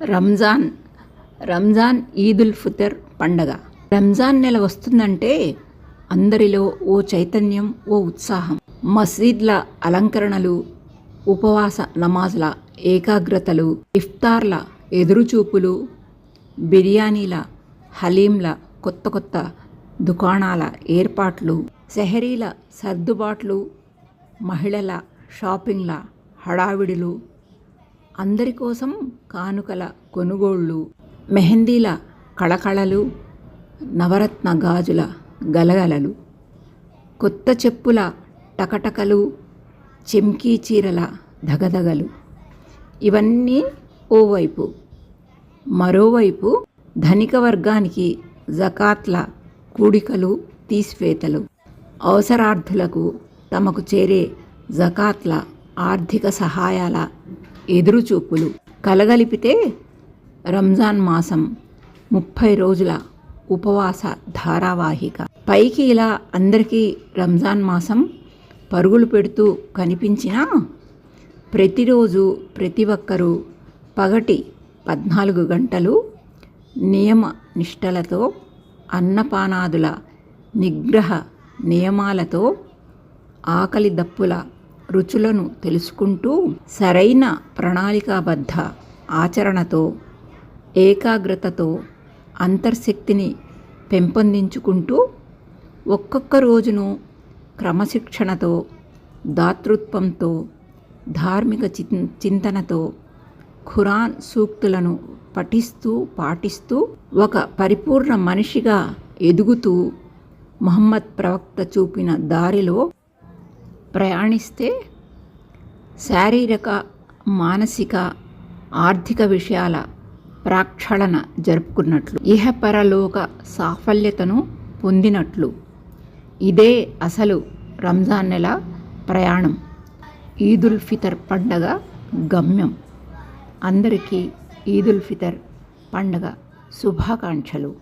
రంజాన్ రంజాన్ ఈదుల్ ఫితర్ పండగ. రంజాన్ నెల వస్తుందంటే అందరిలో ఓ చైతన్యం ఓ ఉత్సాహం. మసీద్ల అలంకరణలు ఉపవాస నమాజ్ల ఏకాగ్రతలు ఇఫ్తార్ల ఎదురుచూపులు బిర్యానీల హలీంల కొత్త కొత్త దుకాణాల ఏర్పాట్లు సెహరీల సర్దుబాట్లు మహిళల షాపింగ్ల హడావిడులు అందరి కోసం కానుకల కొనుగోళ్ళు మెహందీల కళకళలు నవరత్న గాజుల గలగలలు కొత్త చెప్పుల టకటకలు చెమ్కీ చీరల దగదగలు ఇవన్నీ ఓవైపు. మరోవైపు ధనిక వర్గానికి జకాత్ల కూడికలు తీసివేతలు. అవసరార్థులకు తమకు చేరే జకాత్ల ఆర్థిక సహాయాల ఎదురుచూపులు. కలగలిపితే రంజాన్ మాసం ముప్పై రోజుల ఉపవాస ధారావాహిక. పైకి ఇలా అందరికీ రంజాన్ మాసం పరుగులు పెడుతూ కనిపించినా ప్రతిరోజు ప్రతి ఒక్కరూ పగటి పద్నాలుగు గంటలు నియమ నిష్టలతో అన్నపానాదుల నిగ్రహ నియమాలతో ఆకలి దప్పుల రుచులను తెలుసుకుంటూ సరైన ప్రణాళికాబద్ధ ఆచరణతో ఏకాగ్రతతో అంతర్శక్తిని పెంపొందించుకుంటూ ఒక్కొక్క రోజును క్రమశిక్షణతో దాతృత్వంతో ధార్మిక చి చింతనతో ఖురాన్ సూక్తులను పఠిస్తూ పాటిస్తూ ఒక పరిపూర్ణ మనిషిగా ఎదుగుతూ మహమ్మద్ ప్రవక్త చూపిన దారిలో ప్రయాణిస్తే శారీరక మానసిక ఆర్థిక విషయాల ప్రాక్షళన జరుపుకున్నట్లు ఇహపరలోక సాఫల్యతను పొందినట్లు. ఇదే అసలు రంజాన్ నెల ప్రయాణం. ఈదుల్ ఫితర్ పండగ గమ్యం. అందరికీ ఈదుల్ ఫితర్ పండగ శుభాకాంక్షలు.